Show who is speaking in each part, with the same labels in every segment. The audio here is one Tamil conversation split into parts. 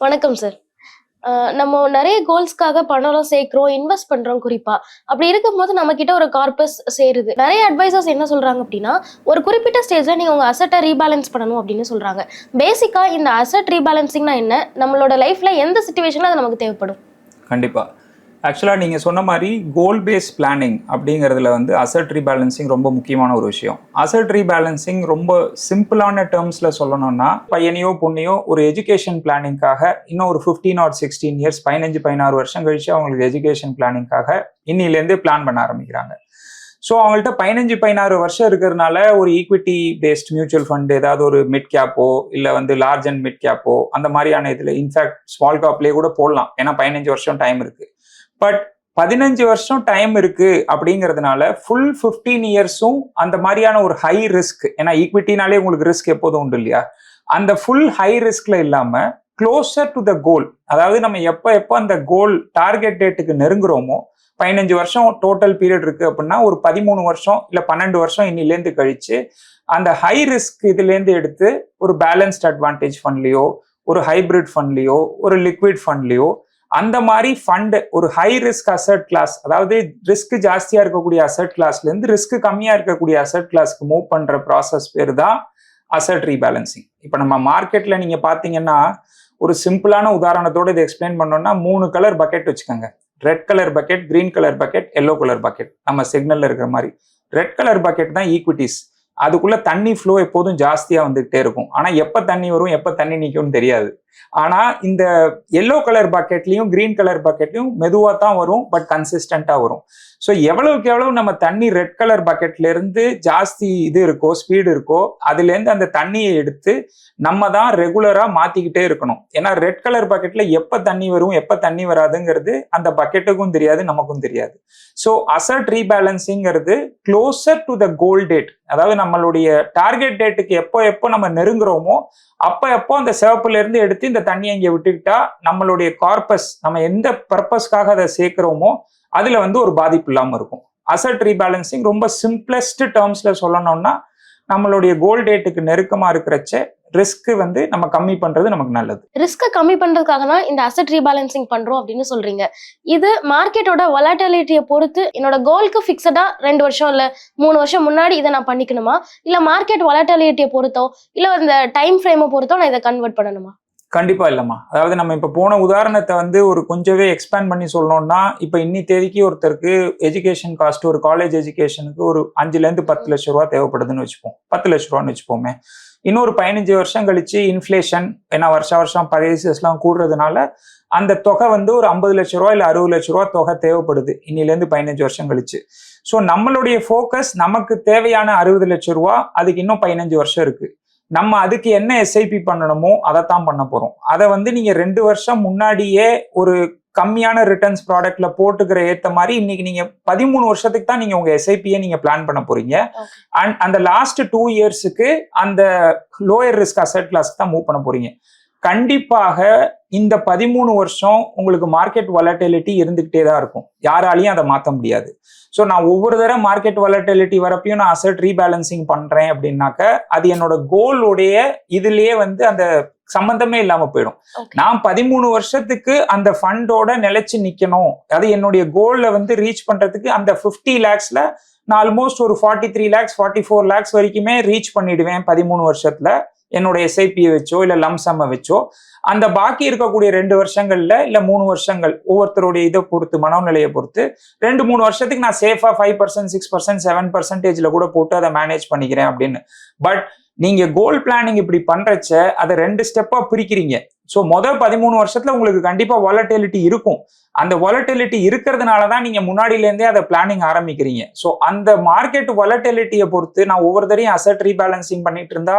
Speaker 1: வணக்கம் சார் நம்ம நிறைய கோல்ஸ்க்காக பணம்லாம் சேர்க்கிறோம் இன்வெஸ்ட் பண்றோம் குறிப்பா. அப்படி இருக்கும்போது நம்ம கிட்ட ஒரு கார்பஸ் சேருது. நிறைய அட்வைசர்ஸ் என்ன சொல்றாங்க அப்படின்னா ஒரு குறிப்பிட்ட ஸ்டேஜ்ல நீங்க உங்க அசட்டை ரீபேலன்ஸ் பண்ணணும் அப்படின்னு சொல்றாங்க. பேசிக்கா இந்த அசட் ரீபேலன்சிங்னா என்ன? நம்மளோட லைஃப்ல எந்த சுச்சுவேஷன்ல அது நமக்கு தேவைப்படும்?
Speaker 2: கண்டிப்பாக ஆக்சுவலாக நீங்கள் சொன்ன மாதிரி கோல் பேஸ் பிளானிங் அப்படிங்கிறதுல வந்து அசட் ரீபேலன்சிங் ரொம்ப முக்கியமான ஒரு விஷயம். அசட் ரீபேலன்சிங் ரொம்ப சிம்பிளான டேர்ம்ஸில் சொல்லணும்னா பையனையோ பொண்ணையோ ஒரு எஜுகேஷன் பிளானிங்காக இன்னும் ஒரு ஃபிஃப்டீன் ஆர் சிக்ஸ்டீன் இயர்ஸ் பதினஞ்சு பதினாறு வருஷம் கழிச்சு அவங்களுக்கு எஜுகேஷன் பிளானிங்காக இன்னிலேருந்து பிளான் பண்ண ஆரம்பிக்கிறாங்க. ஸோ அவங்கள்ட்ட பதினஞ்சு பதினாறு வருஷம் இருக்கிறதுனால ஒரு ஈக்விட்டி பேஸ்ட் மியூச்சுவல் ஃபண்ட் ஏதாவது ஒரு மிட் கேப்போ இல்லை வந்து லார்ஜ் அண்ட் மிட் கேப்போ அந்த மாதிரியான இதில் இன்ஃபேக்ட் ஸ்மால் காப்லேயே கூட போடலாம். ஏன்னா பதினஞ்சு வருஷம் டைம் இருக்குது பட் பதினஞ்சு வருஷம் டைம் இருக்கு அப்படிங்கிறதுனால ஃபுல் ஃபிஃப்டீன் இயர்ஸும் அந்த மாதிரியான ஒரு ஹை ரிஸ்க் ஏன்னா ஈக்விட்டினாலே உங்களுக்கு ரிஸ்க் எப்போதும் உண்டு இல்லையா? அந்த ஃபுல் ஹை ரிஸ்க்ல இல்லாம க்ளோசர் டு த கோல் அதாவது நம்ம எப்போ எப்போ அந்த கோல் டார்கெட் டேட்டுக்கு நெருங்குறோமோ பதினஞ்சு வருஷம் டோட்டல் பீரியட் இருக்கு அப்படின்னா ஒரு பதிமூணு வருஷம் இல்லை பன்னெண்டு வருஷம் இன்னிலேருந்து கழிச்சு அந்த ஹை ரிஸ்க் இதுலேருந்து எடுத்து ஒரு பேலன்ஸ்ட் அட்வான்டேஜ் ஃபண்ட்லேயோ ஒரு ஹைபிரிட் ஃபண்ட்லேயோ ஒரு லிக்விட் ஃபண்ட்லேயோ அந்த மாதிரி ஃபண்டு ஒரு ஹை ரிஸ்க் அசட் கிளாஸ் அதாவது ரிஸ்க் ஜாஸ்தியா இருக்கக்கூடிய அசட் கிளாஸ்ல இருந்து ரிஸ்க் கம்மியா இருக்கக்கூடிய அசட் கிளாஸ்க்கு மூவ் பண்ற ப்ராசஸ் பேர் தான் அசட் ரீபேலன்சிங் இப்போ நம்ம மார்க்கெட்ல நீங்க பாத்தீங்கன்னா ஒரு சிம்பிளான உதாரணத்தோட இதை எக்ஸ்பிளைன் பண்ணோம்னா மூணு கலர் பக்கெட் வச்சுக்கோங்க. Red colour bucket green colour bucket yellow colour bucket நம்ம சிக்னல்ல இருக்கிற மாதிரி. ரெட் கலர் பக்கெட் தான் ஈக்விட்டிஸ் அதுக்குள்ள தண்ணி ஃப்ளோ எப்போதும் ஜாஸ்தியா வந்துகிட்டே இருக்கும். ஆனா எப்ப தண்ணி வரும் எப்ப தண்ணி நிற்கும்னு தெரியாது. ஆனா இந்த எல்லோ கலர் பக்கெட்லயும் கிரீன் கலர் பக்கெட்லயும் மெதுவா தான் வரும் பட் கன்சிஸ்டண்ட்டாக வரும். ஸோ எவ்வளவுக்கு எவ்வளவு நம்ம தண்ணி ரெட் கலர் பக்கெட்ல இருந்து ஜாஸ்தி இது இருக்கோ ஸ்பீடு இருக்கோ அதுல இருந்து அந்த தண்ணியை எடுத்து நம்ம தான் ரெகுலரா மாத்திக்கிட்டே இருக்கணும். ஏன்னா ரெட் கலர் பக்கெட்ல எப்போ தண்ணி வரும் எப்ப தண்ணி வராதுங்கிறது அந்த பக்கெட்டுக்கும் தெரியாது நமக்கும் தெரியாது. So asset ரீபேலன்சிங்கிறது closer to the goal date அதாவது நம்மளுடைய டார்கெட் டேட்டுக்கு எப்போ எப்போ நம்ம நெருங்குறோமோ அப்ப எப்போ அந்த சிவப்புலேருந்து இருந்து எடுத்து இந்த தண்ணியை இங்கே விட்டுக்கிட்டா நம்மளுடைய கார்பஸ் நம்ம எந்த பர்பஸ்க்காக அதை சேர்க்குறோமோ அதில் வந்து ஒரு பாதிப்பு இல்லாமல் இருக்கும். அசட் ரீபேலன்சிங் ரொம்ப சிம்பிளஸ்ட் டேர்ம்ஸ்ல சொல்லணும்னா நம்மளுடைய கோல் டேட்டுக்கு நெருக்கமாக இருக்கிறச்ச ரிஸ்க் வந்து நம்ம கம்மி பண்றது நமக்கு நல்லது.
Speaker 1: ரிஸ்க்கை கம்மி பண்றதுக்காக தான் இந்த அசட் ரீபேலன்சிங் பண்றோம் அப்படின்னு சொல்றீங்க. இது மார்க்கெட்டோட வொலாட்டிலிட்டியை பொறுத்து என்னோட கோல்க்கு ஃபிக்ஸடா ரெண்டு வருஷம் இல்ல மூணு வருஷம் முன்னாடி இதை நான் பண்ணிக்கணுமா? இல்ல மார்க்கெட் வொலாட்டிலிட்டியை பொறுத்தோ இல்ல இந்த டைம் ஃப்ரேமை பொறுத்தோ நான் இதை கன்வெர்ட் பண்ணணுமா?
Speaker 2: கண்டிப்பா இல்லம்மா. அதாவது நம்ம இப்ப போன உதாரணத்தை வந்து ஒரு கொஞ்சவே எக்ஸ்பேண்ட் பண்ணி சொல்லணும்னா இப்ப இன்னி தேதிக்கு ஒருத்தருக்கு எஜுகேஷன் காஸ்ட் ஒரு காலேஜ் எஜுகேஷனுக்கு ஒரு அஞ்சுல இருந்து பத்து லட்ச ரூபா தேவைப்படுதுன்னு வச்சுப்போம். பத்து லட்ச ரூபான்னு வச்சுப்போமே. இன்னொரு பதினஞ்சு வருஷம் கழிச்சு இன்ஃப்ளேஷன் ஏன்னா வருஷம் வருஷம் பரைசஸ்லாம் கூடுறதுனால அந்த தொகை வந்து ஒரு ஐம்பது லட்ச ரூபா இல்லை அறுபது லட்ச ரூபா தொகை தேவைப்படுது இன்னிலேருந்து பதினஞ்சு வருஷம் கழிச்சு. ஸோ நம்மளுடைய ஃபோக்கஸ் நமக்கு தேவையான அறுபது லட்ச ரூபா அதுக்கு இன்னும் பதினஞ்சு வருஷம் இருக்கு. நம்ம அதுக்கு என்ன எஸ்ஐபி பண்ணணுமோ அதைத்தான் பண்ண போறோம். அதை வந்து நீங்க ரெண்டு வருஷம் முன்னாடியே ஒரு கம்மியான ரிட்டர்ன்ஸ் ப்ராடக்ட்ல போட்டுக்கிற ஏத்த மாதிரி இன்னைக்கு நீங்க பதிமூணு வருஷத்துக்கு தான் நீங்க உங்க எஸ்ஐபியை நீங்க பிளான் பண்ண போறீங்க. அண்ட் அந்த லாஸ்ட் டூ இயர்ஸுக்கு அந்த லோயர் ரிஸ்க் அசெட் கிளாஸ்க்கு தான் மூவ் பண்ண போறீங்க. கண்டிப்பாக இந்த பதிமூணு வருஷம் உங்களுக்கு மார்க்கெட் வொலட்டிலிட்டி இருந்துகிட்டே தான் இருக்கும். யாராலையும் அதை மாற்ற முடியாது. ஸோ நான் ஒவ்வொரு தடவை மார்க்கெட் வொலட்டிலிட்டி வரப்பையும் நான் அசட் ரீபேலன்சிங் பண்றேன் அப்படின்னாக்க அது என்னோட கோலுடைய இதுலயே வந்து அந்த சம்பந்தமே இல்லாம போயிடும். நான் பதிமூணு வருஷத்துக்கு அந்த ஃபண்டோட நிலைச்சு நிக்கணும். அது என்னுடைய கோல்ல வந்து ரீச் பண்றதுக்கு அந்த 50 லேக்ஸ்ல நான் ஆல்மோஸ்ட் ஒரு forty three lakhs forty four lakhs வரைக்குமே ரீச் பண்ணிடுவேன் பதிமூணு வருஷத்துல. என்னோட எஸ்ஐபியை வச்சோ இல்லை லம்சம்மை வச்சோ அந்த பாக்கி இருக்கக்கூடிய ரெண்டு வருஷங்கள்ல இல்லை மூணு வருஷங்கள் ஒவ்வொருத்தருடைய இதை பொறுத்து மனோநிலையை பொறுத்து ரெண்டு மூணு வருஷத்துக்கு நான் சேஃபாக five percent six percent seven பர்சன்டேஜ்ல கூட போட்டு அதை மேனேஜ் பண்ணிக்கிறேன் அப்படின்னு. பட் நீங்க கோல் பிளானிங் இப்படி பண்றச்ச அதை ரெண்டு ஸ்டெப்பா பிரிக்கிறீங்க. ஸோ மொதல் பதிமூணு வருஷத்துல உங்களுக்கு கண்டிப்பா வாலட்டிலிட்டி இருக்கும். அந்த வாலட்டிலிட்டி இருக்கிறதுனால தான் நீங்க முன்னாடியிலேருந்தே அதை பிளானிங் ஆரம்பிக்கிறீங்க. ஸோ அந்த மார்க்கெட் வாலட்டிலிட்டியை பொறுத்து நான் ஒவ்வொரு தடையும் அசட் ரீபேலன்சிங் பண்ணிட்டு இருந்தா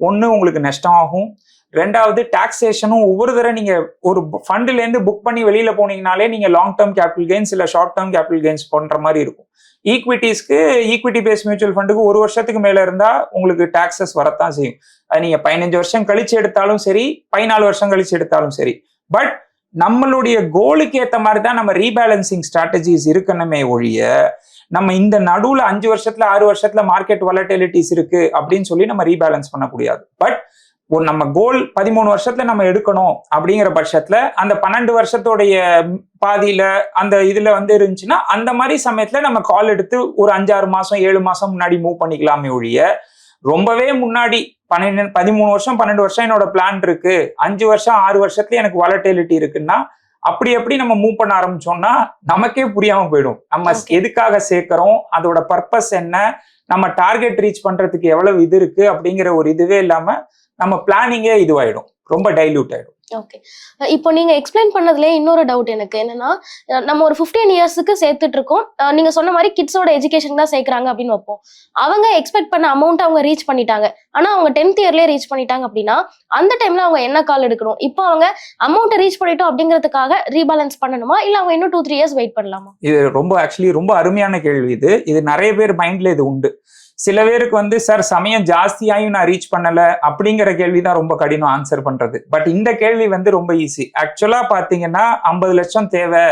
Speaker 2: ஒன்று உங்களுக்கு நஷ்டம் ஆகும் ரெண்டாவது டாக்ஸேஷனும் ஒவ்வொரு தடவை நீங்கள் ஒரு ஃபண்டுலேருந்து புக் பண்ணி வெளியில் போனீங்கனாலே நீங்கள் லாங் டேர்ம் கேபிட்டல் கெயின்ஸ் இல்லை ஷார்ட் டேர்ம் கேபிட்டல் கெயின்ஸ் பண்ணுற மாதிரி இருக்கும். ஈக்விட்டிஸ்க்கு ஈக்விட்டி பேஸ் மியூச்சுவல் ஃபண்டுக்கு ஒரு வருஷத்துக்கு மேலே இருந்தால் உங்களுக்கு டாக்ஸஸ் வரத்தான் செய்யும். அது நீங்கள் பதினஞ்சு வருஷம் கழிச்சு எடுத்தாலும் சரி பதினாலு வருஷம் கழிச்சு எடுத்தாலும் சரி. பட் நம்மளுடைய கோலுக்கு ஏற்ற மாதிரி தான் நம்ம ரீபேலன்சிங் ஸ்ட்ராட்டஜிஸ் இருக்கணுமே ஒழிய நம்ம இந்த நடுவுல அஞ்சு வருஷத்துல ஆறு வருஷத்துல மார்க்கெட் வலட்டிலிட்டிஸ் இருக்கு அப்படின்னு சொல்லி நம்ம ரீபேலன்ஸ் பண்ண முடியாது. பட் ஒரு நம்ம கோல் பதிமூணு வருஷத்துல நம்ம எடுக்கணும் அப்படிங்கிற பட்சத்துல அந்த பன்னெண்டு வருஷத்தோடைய பாதியில அந்த இதுல வந்து இருந்துச்சுன்னா அந்த மாதிரி சமயத்துல நம்ம கால் எடுத்து ஒரு அஞ்சாறு மாசம் ஏழு மாசம் முன்னாடி மூவ் பண்ணிக்கலாமே ஒழிய ரொம்பவே முன்னாடி பன்னெண்டு பதிமூணு வருஷம் பன்னெண்டு வருஷம் என்னோட பிளான் இருக்கு. அஞ்சு வருஷம் ஆறு வருஷத்துல எனக்கு வாலட்டிலிட்டி இருக்குன்னா அப்படி எப்படி நம்ம மூவ் பண்ண ஆரம்பிச்சோம்னா நமக்கே புரியாம போயிடும். நம்ம. எதுக்காக சேர்க்கிறோம்? அதோட பர்பஸ் என்ன? நம்ம டார்கெட் ரீச் பண்றதுக்கு எவ்வளவு இது இருக்கு? அப்படிங்கிற ஒரு இதுவே இல்லாம நம்ம பிளானிங்கே இதுவாயிடும். ரொம்ப டைல்யூட் ஆயிடும்.
Speaker 1: ஓகே இப்போ நீங்க எக்ஸ்பிளைன் பண்ணதுல இன்னொரு டவுட் எனக்கு. என்னன்னா நம்ம ஒரு 15 இயர்ஸ்க்கு சேர்த்துட்டு இருக்கோம் நீங்க சொன்ன மாதிரி கிட்ஸோட எஜுகேஷன் தான் சேர்க்கறாங்க அப்படின்னு வைப்போம். அவங்க எக்ஸ்பெக்ட் பண்ண அமௌண்ட் அவங்க ரீச் பண்ணிட்டாங்க. ஆனா அவங்க டென்த் இயர்லயே ரீச் பண்ணிட்டாங்க அப்படின்னா அந்த டைம்ல அவங்க என்ன கால் எடுக்கணும்? இப்போ அவங்க அமௌண்ட் ரீச் பண்ணிட்டோம் அப்படிங்கிறதுக்காக ரீபேலன்ஸ் பண்ணணுமா? இல்ல அவங்க இன்னும் டூ த்ரீ இயர்ஸ் வெயிட் பண்ணலாமா?
Speaker 2: இது ரொம்ப ஆக்சுவலி ரொம்ப அருமையான கேள்வி இது. இது நிறைய பேர் மைண்ட்ல இது உண்டு. சில பேருக்கு வந்து சார் சமயம் ஜாஸ்தியாயும் நான் ரீச் பண்ணல அப்படிங்கிற கேள்வி தான் ரொம்ப கடினம் ஆன்சர் பண்றது. பட் இந்த கேள்வி வந்து ரொம்ப ஈஸி ஆக்சுவலா பாத்தீங்கன்னா ஐம்பது லட்சம் தேவை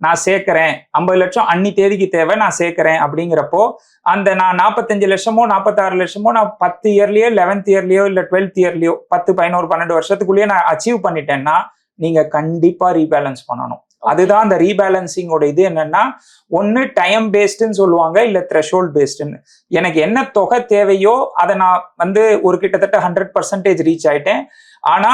Speaker 2: நான் சேர்க்கிறேன். ஐம்பது லட்சம் அன்னி தேதிக்கு தேவை நான் சேர்க்கிறேன் அப்படிங்கிறப்போ அந்த நான் நாற்பத்தஞ்சு லட்சமோ நாற்பத்தாறு லட்சமோ நான் பத்து இயர்லயோ லெவன்த் இயர்லயோ இல்ல டுவெல்த் இயர்லயோ பத்து பதினோரு பன்னெண்டு வருஷத்துக்குள்ளேயே நான் அச்சீவ் பண்ணிட்டேன்னா நீங்க கண்டிப்பா ரீபேலன்ஸ் பண்ணணும். அதுதான் அந்த ரீபேலன்சிங்கோட இது என்னன்னா ஒன்னு டைம் பேஸ்டுன்னு சொல்லுவாங்க இல்ல த்ரெஷோல்ட் பேஸ்டுன்னு எனக்கு என்ன தொகை தேவையோ அதை நான் வந்து ஒரு கிட்டத்தட்ட ஹண்ட்ரட் பர்சன்டேஜ் ரீச் ஆயிட்டேன். ஆனா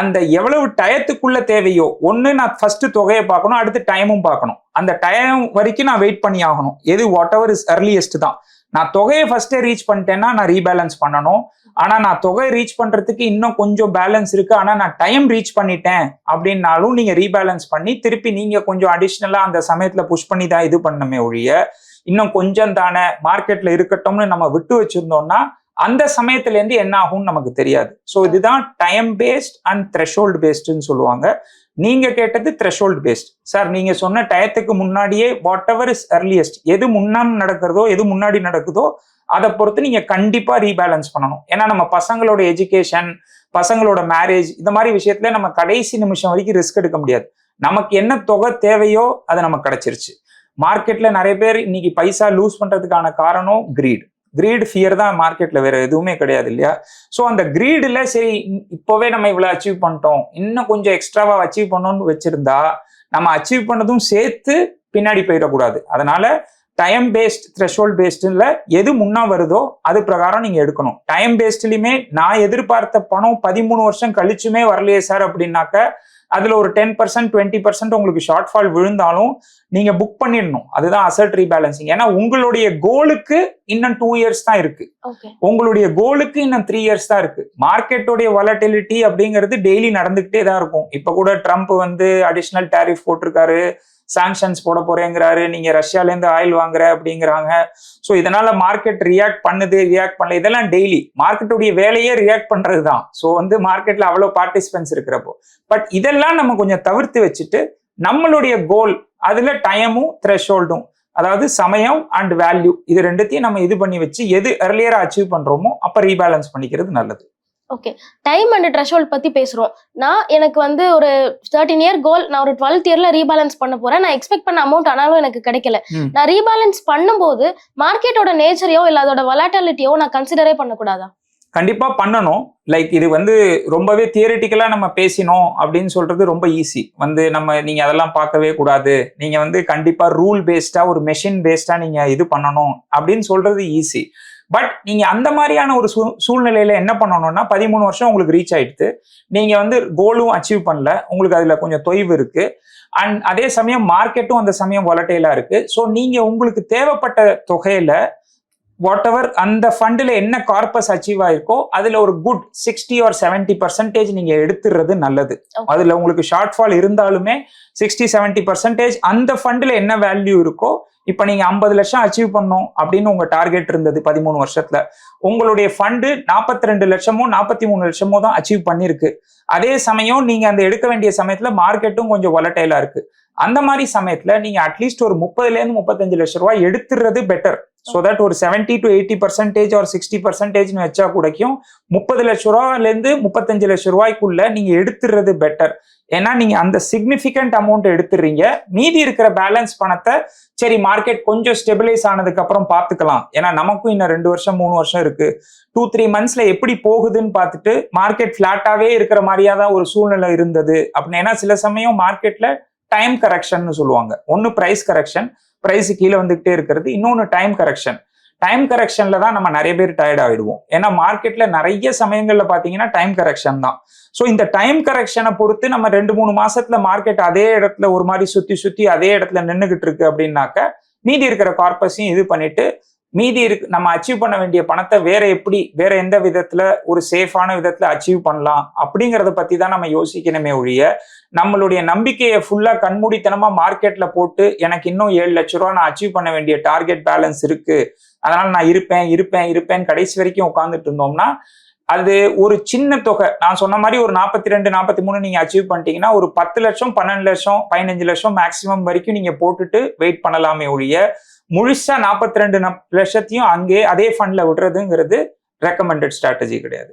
Speaker 2: அந்த எவ்வளவு டயத்துக்குள்ள தேவையோ ஒன்னு நான் ஃபர்ஸ்ட் தொகையை பார்க்கணும் அடுத்து டைமும் பார்க்கணும். அந்த டைம் வரைக்கும் நான் வெயிட் பண்ணி ஆகணும். எது வாட் எவர் இஸ் அர்லியஸ்ட் தான். நான் தொகையை ஃபர்ஸ்டே ரீச் பண்ணிட்டேன்னா நான் ரீபேலன்ஸ் பண்ணணும். ஆனா நான் தொகை ரீச் பண்றதுக்கு இன்னும் கொஞ்சம் பேலன்ஸ் இருக்கு. ஆனா நான் டைம் ரீச் பண்ணிட்டேன் அப்படின்னாலும் நீங்க ரீபேலன்ஸ் பண்ணி திருப்பி நீங்க கொஞ்சம் அடிஷ்னலா அந்த சமயத்துல புஷ் பண்ணி தான் இது பண்ணமே ஒழிய இன்னும் கொஞ்சம் தானே மார்க்கெட்ல இருக்கட்டும்னு நம்ம விட்டு வச்சிருந்தோம்னா அந்த சமயத்துல இருந்து என்ன ஆகும்னு நமக்கு தெரியாது. ஸோ இதுதான் டைம் பேஸ்ட் அண்ட் த்ரெஷோல்டு பேஸ்டுன்னு சொல்லுவாங்க. நீங்க கேட்டது த்ரெஷோல்டு பேஸ்ட் சார் நீங்க சொன்ன டயத்துக்கு முன்னாடியே வாட் எவர் இஸ் அர்லியஸ்ட் எது முன்னாடி நடக்கிறதோ எது முன்னாடி நடக்குதோ அதை பொறுத்து நீங்க கண்டிப்பா ரீபேலன்ஸ் பண்ணணும். ஏன்னா நம்ம பசங்களோட எஜுகேஷன் பசங்களோட மேரேஜ் இந்த மாதிரி விஷயத்துல நம்ம கடைசி நிமிஷம் வரைக்கும் ரிஸ்க் எடுக்க முடியாது. நமக்கு என்ன தொகை தேவையோ அது நமக்கு கிடைச்சிருச்சு. மார்க்கெட்ல நிறைய பேர் இன்னைக்கு பைசா லூஸ் பண்றதுக்கான காரணம் கிரீட் கிரீட் ஃபியர் தான் மார்க்கெட்ல வேற எதுவுமே கிடையாது இல்லையா? ஸோ அந்த கிரீடில் சரி இப்போவே நம்ம இவ்வளோ அச்சீவ் பண்ணிட்டோம். இன்னும் கொஞ்சம் எக்ஸ்ட்ராவா அச்சீவ் பண்ணோம்னு வச்சிருந்தா நம்ம அச்சீவ் பண்ணதும் சேர்த்து பின்னாடி போயிடக்கூடாது. அதனால டைம் பேஸ்ட் த்ரெஷோல்ட் பேஸ்டில் எது முன்னா வருதோ அது பிரகாரம் நீங்கள் எடுக்கணும். டைம் பேஸ்ட்லையுமே நான் எதிர்பார்த்த பணம் பதிமூணு வருஷம் கழிச்சுமே வரலையே சார் அப்படின்னாக்க அதுல ஒரு டென் பர்சன்ட் டுவெண்ட்டி பர்சன்ட் உங்களுக்கு ஷார்ட் ஃபால் விழுந்தாலும் நீங்க புக் பண்ணிடணும். அதுதான் அசட் ரீபேலன்சிங் ஏன்னா உங்களுடைய கோலுக்கு இன்னும் டூ இயர்ஸ் தான் இருக்கு. உங்களுடைய கோலுக்கு இன்னும் த்ரீ இயர்ஸ் தான் இருக்கு. மார்க்கெட்டோடைய வாலட்டிலிட்டி அப்படிங்கிறது டெய்லி நடந்துகிட்டே தான் இருக்கும். இப்ப கூட ட்ரம்ப் வந்து அடிஷ்னல் டேரிஃப் போட்டிருக்காரு. சாங்ஷன்ஸ் போட போறேங்கிறாரு நீங்க ரஷ்யாலேருந்து ஆயில் வாங்குற அப்படிங்கிறாங்க. ஸோ இதனால மார்க்கெட் ரியாக்ட் பண்ணுது ரியாக்ட் பண்ணல. இதெல்லாம் டெய்லி மார்க்கெட்டுடைய வேலையே ரியாக்ட் பண்றது தான் ஸோ வந்து மார்க்கெட்ல அவ்வளோ பார்ட்டிசிபென்ட்ஸ் இருக்கிறப்போ. பட் இதெல்லாம் நம்ம கொஞ்சம் தவிர்த்து வச்சுட்டு நம்மளுடைய கோல் அதுல டைமும் த்ரெஷோல்டும் அதாவது சமயம் அண்ட் வேல்யூ இது ரெண்டுத்தையும் நம்ம இது பண்ணி வச்சு எது earlier அச்சீவ் பண்றோமோ அப்ப ரீபேலன்ஸ் பண்ணிக்கிறது நல்லது.
Speaker 1: ஓகே டைம் அண்ட் த்ரெஷோல்ட் பத்தி பேசுறோம். நான் எனக்கு வந்து ஒரு தேர்ட்டின் இயர் கோல் நான் ஒரு டுவெல்த் இயர்ல ரீபேலன்ஸ் பண்ண போறேன். நான் எக்ஸ்பெக்ட் பண்ண அமௌண்ட் ஆனாலும் எனக்கு கிடைக்கல. நான் ரீபேலன்ஸ் பண்ணும்போது மார்க்கெட்டோட நேச்சரையோ இல்ல அதோட வலாட்டிலிட்டியோ நான் கன்சிடரே பண்ணக்கூடாதா?
Speaker 2: கண்டிப்பா பண்ணணும். லைக் இது வந்து ரொம்பவே தியரிட்டிக்கலா நம்ம பேசினோம் அப்படின்னு சொல்றது ரொம்ப ஈஸி வந்து நம்ம நீங்க அதெல்லாம் பார்க்கவே கூடாது. நீங்க வந்து கண்டிப்பா ரூல் பேஸ்டா ஒரு மெஷின் பேஸ்டா நீங்க இது பண்ணணும் அப்படின்னு சொல்றது ஈஸி பட் நீங்க அந்த மாதிரியான ஒரு சூ சூழ்நிலையில என்ன பண்ணணும்னா பதிமூணு வருஷம் உங்களுக்கு ரீச் ஆயிடுத்து நீங்க வந்து கோலும் அச்சீவ் பண்ணல. உங்களுக்கு அதுல கொஞ்சம் தொய்வு இருக்கு. அண்ட் அதே சமயம் மார்க்கெட்டும் அந்த சமயம் வொலட்டைலா இருக்கு. ஸோ நீங்க உங்களுக்கு தேவைப்பட்ட தொகையில வாட் எவர் அந்த ஃபண்டில் என்ன கார்பஸ் அச்சீவ் ஆயிருக்கோ அதுல ஒரு good sixty or seventy percentage நீங்க எடுத்துறது நல்லது. அதுல உங்களுக்கு ஷார்ட் ஃபால் இருந்தாலுமே சிக்ஸ்டி செவன்டி பர்சன்டேஜ் அந்த ஃபண்டில் என்ன வேல்யூ இருக்கோ இப்போ நீங்கள் ஐம்பது லட்சம் அச்சீவ் பண்ணும் அப்படின்னு உங்கள் டார்கெட் இருந்தது பதிமூணு வருஷத்தில். உங்களுடைய ஃபண்டு நாற்பத்தி ரெண்டு லட்சமோ நாற்பத்தி மூணு லட்சமோ தான் அச்சீவ் பண்ணியிருக்கு. அதே சமயம் நீங்கள் அந்த எடுக்க வேண்டிய சமயத்தில் மார்க்கெட்டும் கொஞ்சம் வொலட்டைலா இருக்கு. அந்த மாதிரி சமயத்தில் நீங்கள் அட்லீஸ்ட் ஒரு முப்பதுலேருந்து முப்பத்தஞ்சு லட்ச ரூபாய் எடுத்துடுறது பெட்டர் ஸோ தட் ஒரு செவன்டி டு எயிட்டி பர்சன்டேஜ் ஒரு சிக்ஸ்டி பர்சன்டேஜ்னு வச்சா கூடக்கும் முப்பது லட்ச ரூபாலேருந்து முப்பத்தஞ்சு லட்ச ரூபாய்க்குள்ள நீங்க எடுத்துடுறது பெட்டர் ஏன்னா நீங்க அந்த சிக்னிஃபிகண்ட் அமௌண்ட் எடுத்துடுறீங்க மீதி இருக்கிற பேலன்ஸ் பணத்தை சரி மார்க்கெட் கொஞ்சம் ஸ்டெபிலைஸ் ஆனதுக்கப்புறம் பார்த்துக்கலாம் ஏன்னா நமக்கும் இன்னும் ரெண்டு வருஷம் மூணு வருஷம் இருக்கு. டூ த்ரீ மந்த்ஸ்ல எப்படி போகுதுன்னு பார்த்துட்டு மார்க்கெட் ஃப்ளாட்டாகவே இருக்கிற மாதிரியாக தான் ஒரு சூழ்நிலை இருந்தது அப்படின்னு. ஏன்னா சில சமயம் மார்க்கெட்ல டைம் கரெக்ஷன் சொல்லுவாங்க. ஒன்னு ப்ரைஸ் கரெக்ஷன் ப்ரைஸ் கீழே வந்துகிட்டே இருக்கிறது. இன்னொன்னு டைம் கரெக்ஷன் டைம் கரெக்ஷன்ல தான் நம்ம நிறைய பேர் டயர்ட் ஆயிடுவோம். ஏன்னா மார்க்கெட்ல நிறைய சமயங்கள்ல பாத்தீங்கன்னா டைம் கரெக்ஷன் தான். ஸோ இந்த டைம் கரெக்ஷனை பொறுத்து நம்ம ரெண்டு மூணு மாசத்துல மார்க்கெட் அதே இடத்துல ஒரு மாதிரி சுத்தி சுத்தி அதே இடத்துல நின்றுகிட்டு இருக்கு அப்படின்னாக்க மீதி இருக்கிற கார்பஸையும் இது பண்ணிட்டு மீதி இருக்கு நம்ம அச்சீவ் பண்ண வேண்டிய பணத்தை வேற எப்படி வேற எந்த விதத்துல ஒரு சேஃபான விதத்துல அச்சீவ் பண்ணலாம் அப்படிங்கிறத பத்தி தான் நம்ம யோசிக்கணுமே ஒழிய நம்மளுடைய நம்பிக்கையை ஃபுல்லா கண்மூடித்தனமா மார்க்கெட்ல போட்டு எனக்கு இன்னும் ஏழு லட்ச ரூபா நான் அச்சீவ் பண்ண வேண்டிய டார்கெட் பேலன்ஸ் இருக்கு. அதனால நான் இருப்பேன் இருப்பேன் இருப்பேன் கடைசி வரைக்கும் உட்காந்துட்டு இருந்தோம்னா அது ஒரு சின்ன தொகை. நான் சொன்ன மாதிரி ஒரு நாற்பத்தி ரெண்டு நாற்பத்தி மூணு நீங்க அச்சீவ் பண்ணிட்டீங்கன்னா ஒரு பத்து லட்சம் பன்னெண்டு லட்சம் பதினஞ்சு லட்சம் மேக்சிமம் வரைக்கும் நீங்க போட்டுட்டு வெயிட் பண்ணலாமே ஒழிய முழுசா நாற்பத்தி ரெண்டு லட்சத்தையும் அங்கே அதே ஃபண்ட்ல விடுறதுங்கிறது ரெக்கமெண்டட் ஸ்ட்ராட்டஜி கிடையாது.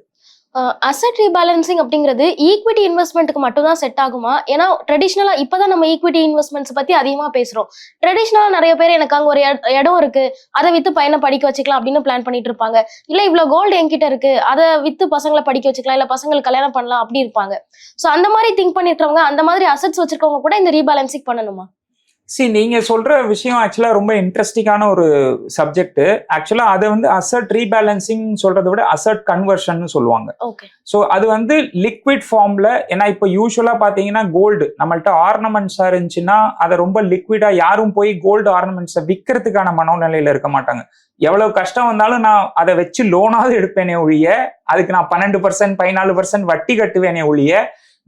Speaker 1: அசட் ரீபேலன்சிங் அப்படிங்கிறது ஈக்விட்டி இன்வெஸ்ட்மெண்ட்டுக்கு மட்டும் தான் செட் ஆகுமா? ஏன்னா ட்ரெடிஷ்னலா இப்பதான் நம்ம ஈக்விட்டி இன்வெஸ்ட்மெண்ட்ஸ் பத்தி அதிகமா பேசுறோம். ட்ரெடிஷ்னலா நிறைய பேர் எனக்கு அங்க ஒரு இடம் இருக்கு. அதை வித்து பையனை படிக்க வச்சுக்கலாம் அப்படின்னு பிளான் பண்ணிட்டு இருப்பாங்க. இல்ல இவ்வளவு கோல்டு என்கிட்ட இருக்கு. அதை வித்து பசங்களை படிக்க வச்சுக்கலாம். இல்ல பசங்களுக்கு கல்யாணம் பண்ணலாம் அப்படி இருப்பாங்க. சோ அந்த மாதிரி திங்க் பண்ணிருக்கவங்க அந்த மாதிரி அசட்ஸ் வச்சிருக்கவங்க கூட இந்த ரீபேலன்சிங் பண்ணணுமா?
Speaker 2: சி நீங்க சொல்ற விஷயம் ஆக்சுவலா ரொம்ப இன்ட்ரெஸ்டிங்கான ஒரு சப்ஜெக்ட் ஆக்சுவலா அதை வந்து அசட் ரீபேலன்சிங் சொல்றதை விட அசட் கன்வர்ஷன் சொல்லுவாங்க. ஸோ அது வந்து லிக்விட் ஃபார்ம்ல ஏன்னா இப்போ யூஸ்வலா பாத்தீங்கன்னா கோல்டு நம்மள்ட்ட ஆர்னமெண்ட்ஸா இருந்துச்சுன்னா அதை ரொம்ப லிக்விடா யாரும் போய் கோல்டு ஆர்னமெண்ட்ஸை விற்கிறதுக்கான மனோநிலையில இருக்க மாட்டாங்க. எவ்வளவு கஷ்டம் வந்தாலும் நான் அதை வச்சு லோனாவது எடுப்பேனே ஒழிய அதுக்கு நான் பன்னெண்டு பர்சன்ட் பதினாலு பர்சன்ட் வட்டி கட்டுவேனே ஒழிய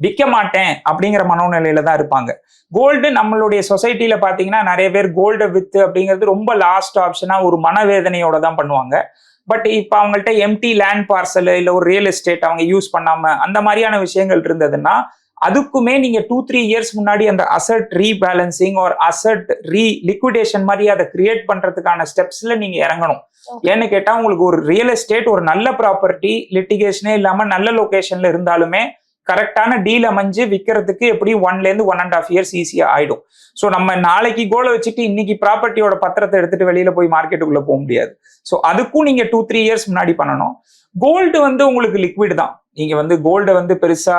Speaker 2: விற்க மாட்டேன் அப்படிங்கிற மனோநிலையில தான் இருப்பாங்க. கோல்டு நம்மளுடைய சொசைட்டில பாத்தீங்கன்னா நிறைய பேர் கோல்டை வித்து அப்படிங்கிறது ரொம்ப லாஸ்ட் ஆப்ஷனா ஒரு மனவேதனையோட தான் பண்ணுவாங்க. பட் இப்போ அவங்கள்ட்ட எம்டி லேண்ட் பார்சல் இல்லை ஒரு ரியல் எஸ்டேட் அவங்க யூஸ் பண்ணாம அந்த மாதிரியான விஷயங்கள் இருந்ததுன்னா அதுக்குமே நீங்க டூ த்ரீ இயர்ஸ் முன்னாடி அந்த அசட் ரீபேலன்சிங் ஒரு அசட் ரீ லிக்விடேஷன் மாதிரி அதை கிரியேட் பண்றதுக்கான ஸ்டெப்ஸ்ல நீங்க இறங்கணும். ஏன்னு கேட்டா உங்களுக்கு ஒரு ரியல் எஸ்டேட் ஒரு நல்ல ப்ராப்பர்ட்டி லிட்டிகேஷனே இல்லாம நல்ல லொகேஷன்ல இருந்தாலுமே கரெக்டான டீல் அமைஞ்சு விற்கிறதுக்கு எப்படி ஒன்ல இருந்து ஒன் அண்ட் ஆஃப் இயர்ஸ் ஈஸியா ஆயிடும். ஸோ நம்ம நாளைக்கு கோலை வச்சுட்டு இன்னைக்கு ப்ராப்பர்ட்டியோட பத்திரத்தை எடுத்துட்டு வெளியில போய் மார்க்கெட்டுக்குள்ள போக முடியாது. ஸோ அதுக்கும் நீங்க டூ த்ரீ இயர்ஸ் முன்னாடி பண்ணணும். கோல்டு வந்து உங்களுக்கு லிக்விட் தான். நீங்க வந்து கோல்டை வந்து பெருசா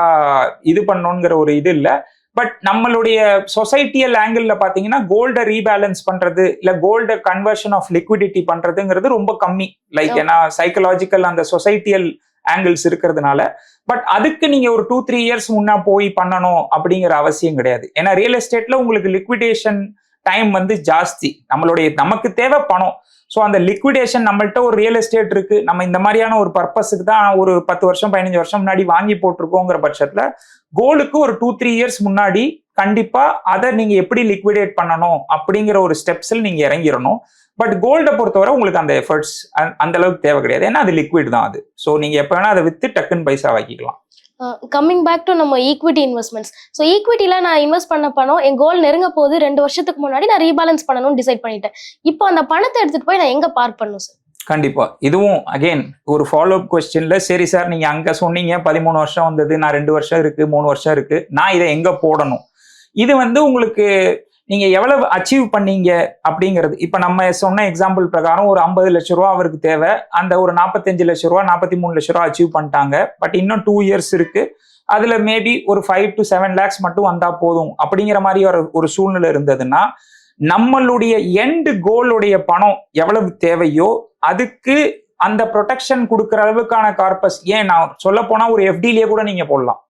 Speaker 2: இது பண்ணணுங்கிற ஒரு இது இல்லை. பட் நம்மளுடைய சொசைட்டியல் ஆங்கிள் பாத்தீங்கன்னா கோல்டை ரீபேலன்ஸ் பண்றது இல்ல கோல்ட கன்வர்ஷன் ஆஃப் லிக்விடிட்டி பண்றதுங்கிறது ரொம்ப கம்மி. லைக். ஏன்னா சைக்கலாஜிக்கல் அந்த சொசைட்டியல் ஆங்கிள்ஸ் இருக்கிறதுனால. பட் அதுக்கு நீங்க ஒரு டூ த்ரீ இயர்ஸ் முன்னா போய் பண்ணணும் அப்படிங்கிற அவசியம் கிடையாது. ஏன்னா ரியல் எஸ்டேட்ல உங்களுக்கு லிக்விடேஷன் டைம் வந்து ஜாஸ்தி. நம்மளுடைய நமக்கு தேவை பணம். ஸோ அந்த லிக்விடேஷன் நம்மள்கிட்ட ஒரு ரியல் எஸ்டேட் இருக்கு. நம்ம இந்த மாதிரியான ஒரு பர்பஸுக்கு தான் ஒரு பத்து வருஷம் பதினஞ்சு வருஷம் முன்னாடி வாங்கி போட்டிருக்கோங்கிற பட்சத்துல கோலுக்கு ஒரு டூ த்ரீ இயர்ஸ் முன்னாடி கண்டிப்பா அதை நீங்க எப்படி லிக்விடேட் பண்ணணும் அப்படிங்கிற ஒரு ஸ்டெப்ஸில் நீங்க இறங்கிடணும். பட் கோல்டை பொறுத்தவரை உங்களுக்கு அந்த எஃபர்ட்ஸ் அந்த அளவுக்கு தேவை கிடையாது. ஏன்னா அது லிக்விட் தான் அது. ஸோ நீங்க எப்போ வேணா அதை வித்து டக்குன்னு பைசா வாங்கிக்கலாம்.
Speaker 1: கம்மிங் பேக் டு நம்ம ஈக்விட்டி இன்வெஸ்ட்மெண்ட்ஸ் ஸோ ஈக்விட்டில நான் இன்வெஸ்ட் பண்ண பணம் என் கோல் நெருங்க போது ரெண்டு வருஷத்துக்கு முன்னாடி நான் ரீபேலன்ஸ் பண்ணணும்னு டிசைட் பண்ணிட்டேன். இப்போ அந்த பணத்தை எடுத்துட்டு போய் நான் எங்க பார்க் பண்ணும் சார்
Speaker 2: கண்டிப்பா. இதுவும் அகைன் ஒரு ஃபாலோ அப் கொஸ்டின்ல சரி சார் நீங்க அங்க சொன்னீங்க பதிமூணு வருஷம் வந்தது நான் ரெண்டு வருஷம் இருக்கு மூணு வருஷம் இருக்கு நான் இதை எங்க போடணும்? இது வந்து உங்களுக்கு நீங்க எவ்வளவு அச்சீவ் பண்ணீங்க அப்படிங்கிறது. இப்ப நம்ம சொன்ன எக்ஸாம்பிள் பிரகாரம் ஒரு ஐம்பது லட்ச ரூபா அவருக்கு தேவை. அந்த ஒரு நாற்பத்தஞ்சு லட்ச ரூபா நாற்பத்தி மூணு லட்ச ரூபா அச்சீவ் பண்ணிட்டாங்க. பட் இன்னும் டூ இயர்ஸ் இருக்கு. அதுல மேபி ஒரு ஃபைவ் டு செவன் லேக்ஸ் மட்டும் வந்தா போதும். அப்படிங்கிற மாதிரி ஒரு ஒரு சூழ்நிலை இருந்ததுன்னா நம்மளுடைய எண்டு கோலுடைய பணம் எவ்வளவு தேவையோ அதுக்கு அந்த ப்ரொடெக்ஷன் கொடுக்குற அளவுக்கான கார்பஸ் ஏன் நான் சொல்ல போனா ஒரு எஃப்டிலேயே கூட நீங்க போடலாம்.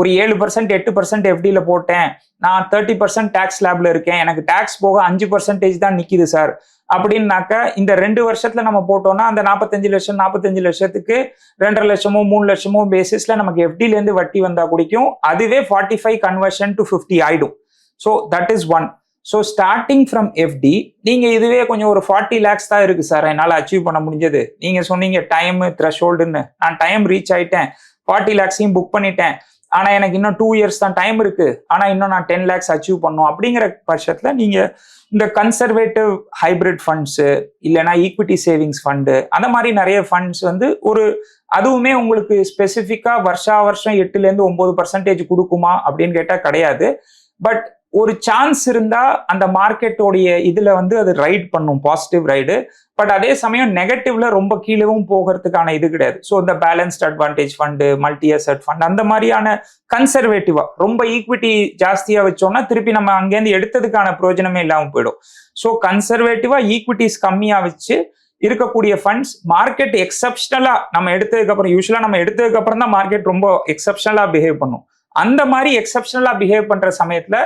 Speaker 2: ஒரு ஏழு பர்சன்ட் எட்டு பர்சன்ட் எஃப்டியில் போட்டேன். நான் தேர்ட்டி பர்சன்ட் டேக்ஸ் லேபில் இருக்கேன். எனக்கு டேக்ஸ் போக அஞ்சு பர்சன்டேஜ் தான் நிற்கிது சார் அப்படின்னாக்க இந்த ரெண்டு வருஷத்துல நம்ம போட்டோம்னா அந்த நாற்பத்தஞ்சு லட்சம் நாற்பத்தஞ்சு லட்சத்துக்கு ரெண்டரை லட்சமோ மூணு லட்சமோ பேசிஸ்ல நமக்கு எஃப்டிலேருந்து வட்டி வந்தா குடிக்கும். அதுவே forty five conversion to fifty ஆயிடும். So that is one so starting from FD நீங்கள் இதுவே கொஞ்சம் ஒரு ஃபார்ட்டி லேக்ஸ் தான் இருக்குது சார் என்னால் அச்சீவ் பண்ண முடிஞ்சது. நீங்கள் சொன்னீங்க டைம் த்ரெஷோல்டுன்னு நான் டைம் ரீச் ஆயிட்டேன். ஃபார்ட்டி லேக்ஸையும் புக் பண்ணிட்டேன். ஆனா எனக்கு இன்னும் டூ இயர்ஸ் தான் டைம் இருக்கு. ஆனா இன்னும் நான் டென் லேக்ஸ் அச்சீவ் பண்ணும் அப்படிங்கிற பட்சத்துல நீங்க இந்த கன்சர்வேட்டிவ் ஹைபிரிட் ஃபண்ட்ஸு இல்லைன்னா ஈக்விட்டி சேவிங்ஸ் ஃபண்டு அந்த மாதிரி நிறைய ஃபண்ட்ஸ் வந்து ஒரு அதுவுமே உங்களுக்கு ஸ்பெசிஃபிக்காக வருஷா வருஷம் எட்டுலேருந்து ஒம்பது பர்சன்டேஜ் கொடுக்குமா அப்படின்னு கேட்டால் கிடையாது. பட் ஒரு சான்ஸ் இருந்தா அந்த மார்க்கெட்டோடைய இதுல வந்து அது ரைட் பண்ணும் பாசிட்டிவ் ரைடு பட் அதே சமயம் நெகட்டிவ்ல ரொம்ப கீழவும் போகிறதுக்கான இது கிடையாது. ஸோ இந்த balanced advantage fund multi asset fund அந்த மாதிரியான கன்சர்வேட்டிவா ரொம்ப ஈக்விட்டி ஜாஸ்தியா வச்சோம்னா திருப்பி நம்ம அங்கேருந்து எடுத்ததுக்கான பிரயோஜனமே இல்லாமல் போயிடும். ஸோ கன்சர்வேட்டிவா ஈக்விட்டிஸ் கம்மியா வச்சு இருக்கக்கூடிய ஃபண்ட்ஸ் மார்க்கெட் எக்ஸப்ஷனலா நம்ம எடுத்ததுக்கு அப்புறம் யூஸ்வலா நம்ம எடுத்ததுக்கு அப்புறம் தான் மார்க்கெட் ரொம்ப எக்ஸப்ஷனலா பிஹேவ் பண்ணும். அந்த மாதிரி எக்ஸப்ஷனலா பிஹேவ் பண்ற சமயத்துல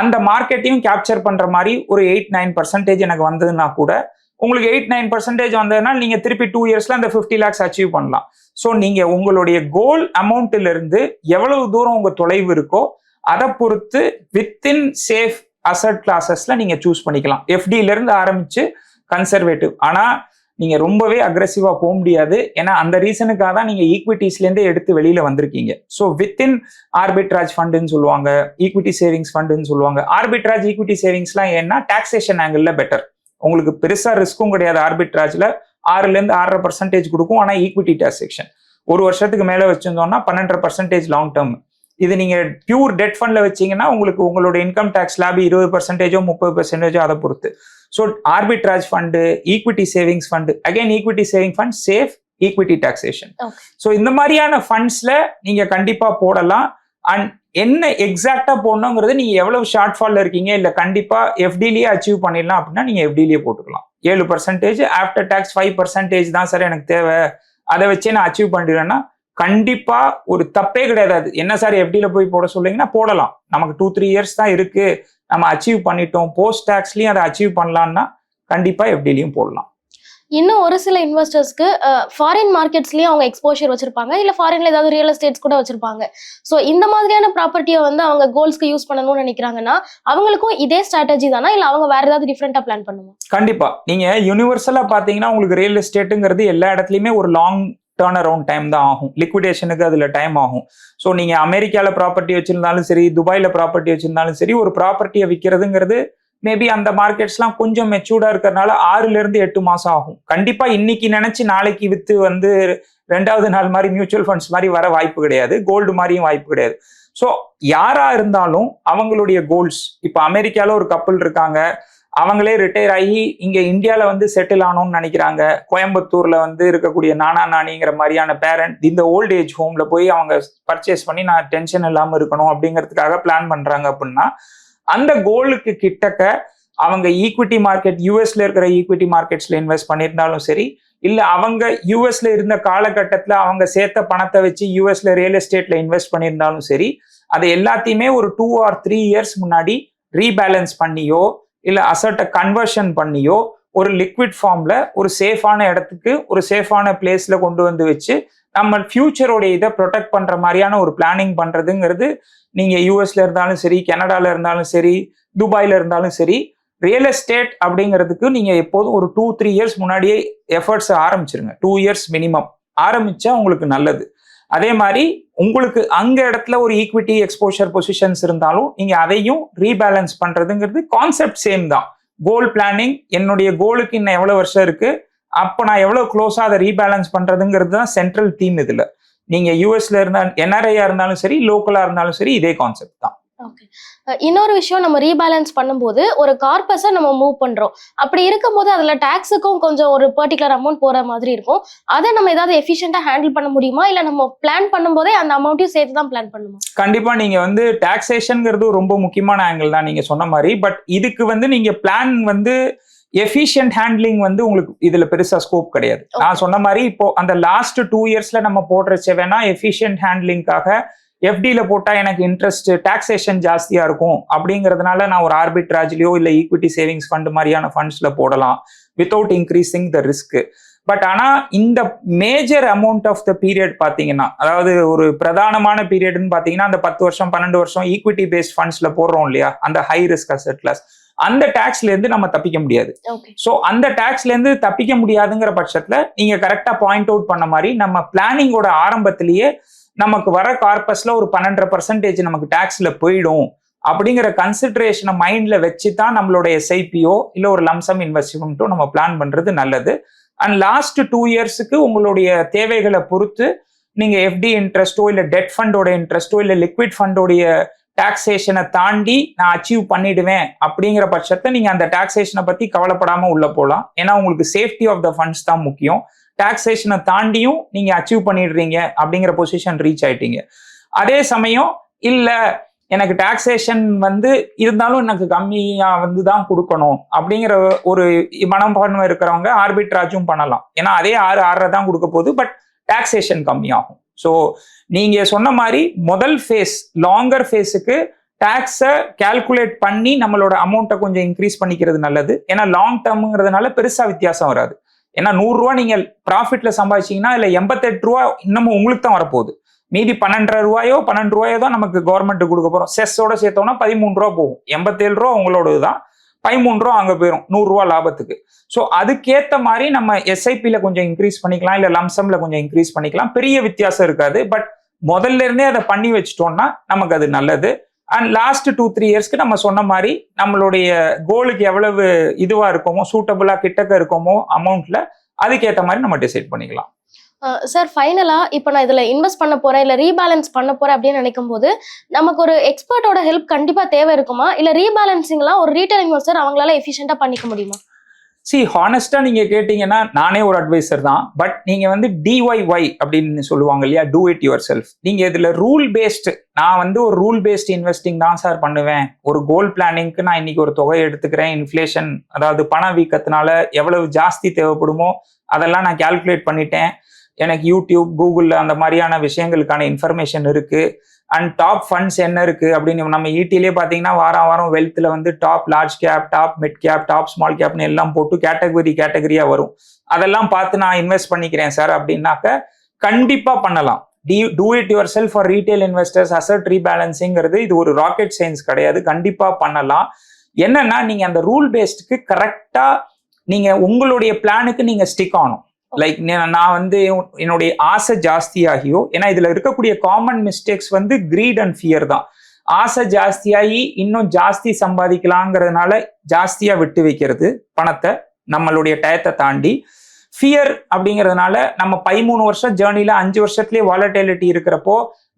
Speaker 2: அந்த மார்க்கெட்டையும் கேப்சர் பண்ணுற மாதிரி ஒரு எயிட் நைன் பர்சன்டேஜ் எனக்கு வந்ததுன்னா கூட உங்களுக்கு எயிட் நைன் பர்சன்டேஜ் வந்ததுன்னா நீங்கள் திருப்பி டூ இயர்ஸில் அந்த ஃபிஃப்டி லேக்ஸ் அச்சீவ் பண்ணலாம். ஸோ நீங்கள் உங்களுடைய கோல் அமௌண்ட்டிலிருந்து எவ்வளவு தூரம் உங்கள் தொலைவு இருக்கோ அதை பொறுத்து வித்தின் சேஃப் அசட் கிளாஸஸில் நீங்கள் சூஸ் பண்ணிக்கலாம். எஃப்டியிலேருந்து இருந்து கன்சர்வேட்டிவ் ஆனால் நீங்க ரொம்பவே அக்ரெசிவா போக முடியாது. ஏன்னா அந்த ரீசனுக்காக தான் நீங்க ஈக்விட்டிஸ்ல இருந்தே எடுத்து வெளியில வந்திருக்கீங்க. ஸோ வித்தின் ஆர்பிட்ராஜ் ஃபண்டுன்னு சொல்லுவாங்க ஈக்விட்டி சேவிங்ஸ் ஃபண்டுன்னு சொல்லுவாங்க. ஆர்பிட்ராஜ் ஈக்விட்டி சேவிங்ஸ்லாம் ஏன்னா டாக்ஸேஷன் ஆங்கிள் பெட்டர் உங்களுக்கு பெருசா ரிஸ்க்கும் கிடையாது ஆர்பிட்ராஜ்ல ஆறுல இருந்து ஆறரை பர்சன்டேஜ் கொடுக்கும் ஆனா ஈக்விட்டி டாக்ஸேஷன் ஒரு வருஷத்துக்கு மேல வச்சிருந்தோம்னா பன்னெண்டரை பர்சன்டேஜ் லாங் டேர்ம் இது நீங்க பியூர் டெட் ஃபண்ட்ல வச்சீங்கன்னா உங்களுக்கு உங்களோட இன்கம் டேக்ஸ் லாபி இருபது பர்சன்டேஜோ முப்பது பர்சன்டேஜோ அதை பொறுத்து. So arbitrage fund equity savings fund again equity saving fund safe equity taxation. So இந்த மாதிரியான ஃபண்ட்ஸ்ல நீங்க கண்டிப்பா போடலாம். அண்ட் என்ன எக்ஸாக்டா போடணுங்கிறது நீங்க எவ்வளவு ஷார்ட் ஃபால்ல இருக்கீங்க இல்ல கண்டிப்பா எஃப்டிலேயே அச்சீவ் பண்ணிடலாம் அப்படின்னா நீங்க எஃப்டிலேயே போட்டுக்கலாம். ஏழு percentage after tax five percentage தான் சார் எனக்கு தேவை. அதை வச்சே நான் அச்சீவ் பண்ணிடுறேன்னா கண்டிப்பா ஒரு தப்பே கிடையாது. என்ன சார் எஃப்டியில் போய் போட சொல்றீங்கன்னா போடலாம். நமக்கு டூ த்ரீ இயர்ஸ் தான் இருக்கு. நம்ம அச்சீவ் பண்ணிட்டோம். போஸ்ட் டேக்ஸ்லயும் அதை அச்சீவ் பண்ணலாம்னா கண்டிப்பா எஃப்டிலையும் போடலாம்.
Speaker 1: இன்னும் ஒரு சில இன்வெஸ்டர்ஸ்க்கு ஃபாரின் மார்க்கெட்ஸ்லயும் அவங்க எக்ஸ்போஷர் வச்சிருப்பாங்க. இல்ல ஃபாரின்ல ஏதாவது ரியல் எஸ்டேட்ஸ் கூட வச்சிருப்பாங்க. ஸோ இந்த மாதிரியான ப்ராப்பர்ட்டியை வந்து அவங்க கோல்ஸ்க்கு யூஸ் பண்ணணும்னு நினைக்கிறாங்கன்னா அவங்களுக்கும் இதே ஸ்ட்ராட்டஜி தானா? இல்ல அவங்க வேற ஏதாவது டிஃப்ரெண்டா பிளான் பண்ணுமா?
Speaker 2: கண்டிப்பா. நீங்க யூனிவர்சலா பாத்தீங்கன்னா உங்களுக்கு ரியல் எஸ்டேட்டுங்கிறது எல்லா இடத்துலயுமே ஒரு லாங் டேர்ன் அரவுண்ட் டைம் தான் ஆகும். லிக்விடேஷனுக்கு அதில் டைம் ஆகும். ஸோ நீங்கள் அமெரிக்காவில் ப்ராப்பர்ட்டி வச்சிருந்தாலும் சரி துபாயில் ப்ராப்பர்ட்டி வச்சிருந்தாலும் சரி ஒரு ப்ராப்பர்ட்டியை விற்கிறதுங்கிறது மேபி அந்த மார்க்கெட்ஸ்லாம் கொஞ்சம் மெச்சூர்டாக இருக்கிறதுனால ஆறுலேருந்து எட்டு மாதம் ஆகும். கண்டிப்பாக இன்னைக்கு நினச்சி நாளைக்கு விற்று வந்து ரெண்டாவது நாள் மாதிரி மியூச்சுவல் ஃபண்ட்ஸ் மாதிரி வர வாய்ப்பு கிடையாது. கோல்டு மாதிரியும் வாய்ப்பு கிடையாது. ஸோ யாராக இருந்தாலும் அவங்களுடைய கோல்ஸ் இப்போ அமெரிக்காவில் ஒரு கப்பல் இருக்காங்க. அவங்களே ரிட்டையர் ஆகி இங்கே இந்தியாவில் வந்து செட்டில் ஆகணும்னு நினைக்கிறாங்க. கோயம்புத்தூரில் வந்து இருக்கக்கூடிய நானா நானிங்கிற மாதிரியான பேரண்ட் இந்த ஓல்ட் ஏஜ் ஹோமில் போய் அவங்க பர்ச்சேஸ் பண்ணி நான் டென்ஷன் இல்லாமல் இருக்கணும் அப்படிங்கிறதுக்காக பிளான் பண்ணுறாங்க அப்படின்னா அந்த கோலுக்கு கிட்டக்க அவங்க ஈக்விட்டி மார்க்கெட் யூஎஸ்ல இருக்கிற ஈக்விட்டி மார்க்கெட்ஸ்ல இன்வெஸ்ட் பண்ணியிருந்தாலும் சரி இல்லை அவங்க யூஎஸ்ல இருந்த காலகட்டத்தில் அவங்க சேர்த்த பணத்தை வச்சு யூஎஸ்ல ரியல் எஸ்டேட்ல இன்வெஸ்ட் பண்ணியிருந்தாலும் சரி அதை எல்லாத்தையுமே ஒரு டூ ஆர் த்ரீ இயர்ஸ் முன்னாடி ரீபேலன்ஸ் பண்ணியோ இல்லை அசட்டை கன்வர்ஷன் பண்ணியோ ஒரு லிக்விட் ஃபார்ம்ல ஒரு சேஃபான இடத்துக்கு ஒரு சேஃபான பிளேஸ்ல கொண்டு வந்து வச்சு நம்ம ஃப்யூச்சரோடைய இதை ப்ரொடெக்ட் பண்ற மாதிரியான ஒரு பிளானிங் பண்றதுங்கிறது நீங்க யூஎஸ்ல இருந்தாலும் சரி கனடால இருந்தாலும் சரி துபாயில இருந்தாலும் சரி ரியல் எஸ்டேட் அப்படிங்கிறதுக்கு நீங்க எப்போதும் ஒரு டூ த்ரீ இயர்ஸ் முன்னாடியே எஃபர்ட்ஸ் ஆரம்பிச்சிருங்க. டூ இயர்ஸ் மினிமம் ஆரம்பிச்சா உங்களுக்கு நல்லது. அதே மாதிரி உங்களுக்கு அங்க இடத்துல ஒரு ஈக்விட்டி எக்ஸ்போஷர் பொசிஷன்ஸ் இருந்தாலும் நீங்க அதையும் ரீபேலன்ஸ் பண்றதுங்கிறது கான்செப்ட் சேம் தான். கோல் பிளானிங் என்னுடைய கோலுக்கு இன்னும் எவ்வளவு வருஷம் இருக்கு? அப்போ நான் எவ்வளவு க்ளோஸா அதை ரீபேலன்ஸ் பண்றதுங்கிறது தான் சென்ட்ரல் தீம் இதுல. நீங்க யூஎஸ்ல இருந்தா என்ஆர்ஐயா இருந்தாலும் சரி லோக்கலா இருந்தாலும் சரி இதே கான்செப்ட் தான்.
Speaker 1: ஓகே இன்னொரு விஷயம் நம்ம ரீபேலன்ஸ் பண்ணும்போது ஒரு கார்பஸை நம்ம மூவ் பண்றோம். அப்படி இருக்கும்போது அதுல டாக்ஸுக்கும் கொஞ்சம் ஒரு பர்டிகுலர் அமௌண்ட் போற மாதிரி இருக்கும். அதை நம்ம ஏதாவது எஃபிஷியண்டா ஹேண்டில் பண்ண முடியுமா? இல்ல நம்ம பிளான் பண்ணும்போதே அந்த அமௌண்ட்டையும் சேர்த்து தான் பிளான் பண்ணுமா?
Speaker 2: கண்டிப்பா நீங்க வந்து டாக்ஸேஷன்ங்கிறது ரொம்ப முக்கியமான ஆங்கிள் தான் நீங்க சொன்ன மாதிரி. பட் இதுக்கு வந்து நீங்க பிளான் வந்து எஃபிஷியன்ட் ஹேண்ட்லிங் வந்து உங்களுக்கு இதுல பெருசா ஸ்கோப் கிடையாது. நான் சொன்ன மாதிரி இப்போ அந்த லாஸ்ட் டூ இயர்ஸ்ல நம்ம போடுறச்ச வேணா எஃபிஷியன்ட் ஹேண்ட்லிங்காக எஃப்டியில போட்டா எனக்கு இன்ட்ரெஸ்ட் டாக்ஸேஷன் ஜாஸ்தியா இருக்கும். அப்படிங்கறதுனால நான் ஒரு ஆர்பிட்ராஜ்லயோ இல்ல ஈக்விட்டி சேவிங்ஸ் ஃபண்ட் மாதிரியான ஃபண்ட்ஸ்ல போடலாம். Without increasing the risk but ஆனா இந்த major amount of the period பாத்தீங்கன்னா அதாவது ஒரு பிரதானமான பீரியட்னு பாத்தீங்கன்னா அந்த பத்து வருஷம் பன்னெண்டு வருஷம் ஈக்விட்டி பேஸ்ட் ஃபண்ட்ஸ்ல போடுறோம் இல்லையா? அந்த ஹை ரிஸ்க் அசெட் கிளாஸ் அந்த டாக்ஸ்ல இருந்து நம்ம தப்பிக்க முடியாது. ஸோ அந்த டாக்ஸ்ல இருந்து தப்பிக்க முடியாதுங்கிற பட்சத்துல நீங்க கரெக்டா பாயிண்ட் அவுட் பண்ண மாதிரி நம்ம பிளானிங்கோட ஆரம்பத்திலேயே நமக்கு வர கார்பஸ்ல ஒரு பன்னெண்டரை பர்சன்டேஜ் நமக்கு டாக்ஸ்ல போயிடும் அப்படிங்கிற கன்சிடரேஷனை மைண்ட்ல வச்சு தான் நம்மளுடைய எஸ்ஐபியோ இல்லை ஒரு லம்சம் இன்வெஸ்ட்மெண்ட்டோ நம்ம பிளான் பண்றது நல்லது. அண்ட் லாஸ்ட் டூ இயர்ஸுக்கு உங்களுடைய தேவைகளை பொறுத்து நீங்க எஃப்டி இன்ட்ரெஸ்ட்டோ இல்லை டெட் ஃபண்டோட இன்ட்ரெஸ்ட்டோ இல்லை லிக்விட் ஃபண்டோடைய டாக்ஸேஷனை தாண்டி நான் அச்சீவ் பண்ணிடுவேன் அப்படிங்கிற பட்சத்தை நீங்கள் அந்த டாக்ஸேஷனை பற்றி கவலைப்படாம உள்ள போகலாம் ஏன்னா உங்களுக்கு சேஃப்டி ஆஃப் த ஃபண்ட்ஸ் தான் முக்கியம். டாக்ஸேஷனை தாண்டியும் நீங்கள் அச்சீவ் பண்ணிடுறீங்க அப்படிங்கிற பொசிஷன் ரீச் ஆயிட்டீங்க. அதே சமயம் இல்லை எனக்கு டாக்ஸேஷன் வந்து இருந்தாலும் எனக்கு கம்மியாக வந்து தான் கொடுக்கணும் அப்படிங்கிற ஒரு மனப்பான்மை இருக்கிறவங்க ஆர்பிட்ராஜும் பண்ணலாம். ஏன்னா அதே ஆறு ஆறரை தான் கொடுக்க போகுது பட் டாக்ஸேஷன் கம்மியாகும். ஸோ நீங்க சொன்ன மாதிரி முதல் ஃபேஸ் லாங்கர் ஃபேஸுக்கு டேக்ஸை கால்குலேட் பண்ணி நம்மளோட அமௌண்ட்டை கொஞ்சம் இன்க்ரீஸ் பண்ணிக்கிறது நல்லது. ஏன்னா லாங் டேர்முங்கிறதுனால பெருசா வித்தியாசம் வராது. ஏன்னா நூறுரூவா நீங்கள் ப்ராஃபிட்ல சம்பாதிச்சீங்கன்னா இல்லை எண்பத்தெட்டு ரூபா இன்னமும் உங்களுக்கு தான் வரப்போகுது. மீதி பன்னெண்டரை ரூபாயோ பன்னெண்டு ரூபாயோ தான் நமக்கு கவர்மெண்ட் கொடுக்க போகிறோம் செஸ்ஸோட சேர்த்தோம்னா பதிமூணு ரூபா போகும். எண்பத்தேழு ரூபா உங்களோடது தான் பதிமூணு ரூபா அங்கே போயிடும் நூறுரூவா லாபத்துக்கு. ஸோ அதுக்கேற்ற மாதிரி நம்ம எஸ்ஐபியில் கொஞ்சம் இன்க்ரீஸ் பண்ணிக்கலாம். இல்லை லம்சம்ல கொஞ்சம் இன்க்ரீஸ் பண்ணிக்கலாம். பெரிய வித்தியாசம் இருக்காது. பட் முதல்ல இருந்தே அதை பண்ணி வச்சிட்டோம்னா நமக்கு அது நல்லது. அண்ட் லாஸ்ட் டூ த்ரீ இயர்ஸ்க்கு நம்ம சொன்ன மாதிரி நம்மளுடைய கோலுக்கு எவ்வளவு இதுவா இருக்கோமோ சூட்டபிளா கிட்டக்க இருக்கோமோ அமௌண்ட்ல அதுக்கேற்ற மாதிரி நம்ம டிசைட் பண்ணிக்கலாம்.
Speaker 1: சார் ஃபைனலாக இப்போ நான் இதில் இன்வெஸ்ட் பண்ண போறேன் இல்லை ரீபேலன்ஸ் பண்ண போறேன் அப்படின்னு நினைக்கும் போது நமக்கு ஒரு எக்ஸ்பர்ட்டோட ஹெல்ப் கண்டிப்பாக தேவை இருக்குமா? இல்லை ரீபேலன்சிங்லாம் ஒரு ரீட்டைல் இன்வெஸ்டர் அவங்களால எஃபிஷியண்டாக பண்ணிக்க முடியுமா?
Speaker 2: சி ஹானஸ்டா நீங்க கேட்டீங்கன்னா நானே ஒரு அட்வைசர் தான். பட் நீங்க வந்து டிஒய்ஒய் அப்படின்னு சொல்லுவாங்க இல்லையா? டூ இட் யுவர் செல்ஃப் நீங்க இதுல ரூல் பேஸ்டு நான் வந்து ஒரு ரூல் பேஸ்ட் இன்வெஸ்டிங் தான் சார் பண்ணுவேன். ஒரு கோல் பிளானிங்க்கு நான் இன்னைக்கு ஒரு தொகை எடுத்துக்கிறேன். இன்ஃப்ளேஷன் அதாவது பண வீக்கத்தினால எவ்வளவு ஜாஸ்தி தேவைப்படுமோ அதெல்லாம் நான் கால்குலேட் பண்ணிட்டேன். எனக்கு யூடியூப் கூகுளில் அந்த மாதிரியான விஷயங்களுக்கான இன்ஃபர்மேஷன் இருக்குது அண்ட் டாப் ஃபண்ட்ஸ் என்ன இருக்குது அப்படின்னு நம்ம ஈட்டிலே பார்த்தீங்கன்னா வாரம் வாரம் வெல்த்தில் வந்து top large cap top mid cap top small கேப்னு எல்லாம் போட்டு கேட்டகரி கேட்டகரியாக வரும். அதெல்லாம் பார்த்து நான் இன்வெஸ்ட் பண்ணிக்கிறேன் சார் அப்படின்னாக்க கண்டிப்பாக பண்ணலாம். D do it yourself for retail investors asset ரீபேலன்ஸிங்கிறது இது ஒரு ராக்கெட் சயின்ஸ் கிடையாது. கண்டிப்பாக பண்ணலாம். என்னன்னா நீங்கள் அந்த ரூல் பேஸ்டுக்கு கரெக்டாக நீங்கள் உங்களுடைய பிளானுக்கு நீங்கள் ஸ்டிக் ஆகணும். லைக் நான் வந்து என்னுடைய ஆசை ஜாஸ்தியாகியோ ஏன்னா இதுல இருக்கக்கூடிய காமன் மிஸ்டேக்ஸ் வந்து கிரீட் அண்ட் ஃபியர் தான். ஆசை ஜாஸ்தியாகி இன்னும் ஜாஸ்தி சம்பாதிக்கலாங்கிறதுனால ஜாஸ்தியா விட்டு வைக்கிறது பணத்தை நம்மளுடைய டயத்தை தாண்டி. ஃபியர் அப்படிங்கிறதுனால நம்ம பதிமூணு வருஷம் ஜேர்னில அஞ்சு வருஷத்துலயே வாலட்டிலிட்டி இருக்கிறப்போ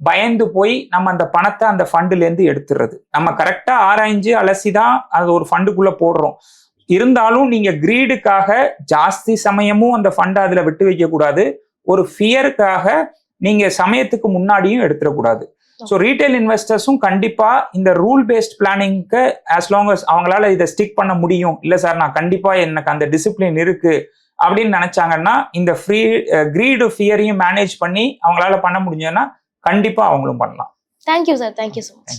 Speaker 2: பயந்து போய் நம்ம அந்த பணத்தை அந்த ஃபண்டுலேருந்து எடுத்துடுறது நம்ம கரெக்டா ஆராய்ஞ்சு அலசி தான் அது ஒரு ஃபண்டுக்குள்ள போடுறோம். இருந்தாலும் நீங்க கிரீடுக்காக ஜாஸ்தி சமயமும் அந்த ஃபண்டை அதுல விட்டு வைக்க கூடாது. ஒரு ஃபியருக்காக நீங்க சமயத்துக்கு முன்னாடியும் எடுத்துடக்கூடாது. ஸோ ரீட்டைல் இன்வெஸ்டர்ஸும் கண்டிப்பா இந்த ரூல் பேஸ்ட் பிளானிங்க்கு ஆஸ் லாங் அஸ் அவங்களால இதை ஸ்டிக் பண்ண முடியும். இல்ல சார் நான் கண்டிப்பா எனக்கு அந்த டிசிப்ளின் இருக்கு அப்படின்னு நினைச்சாங்கன்னா இந்த ஃப்ரீ கிரீடு ஃபியரையும் மேனேஜ் பண்ணி அவங்களால பண்ண முடிஞ்சதுன்னா கண்டிப்பா அவங்களும் பண்ணலாம்.
Speaker 1: Thank you sir thank you so much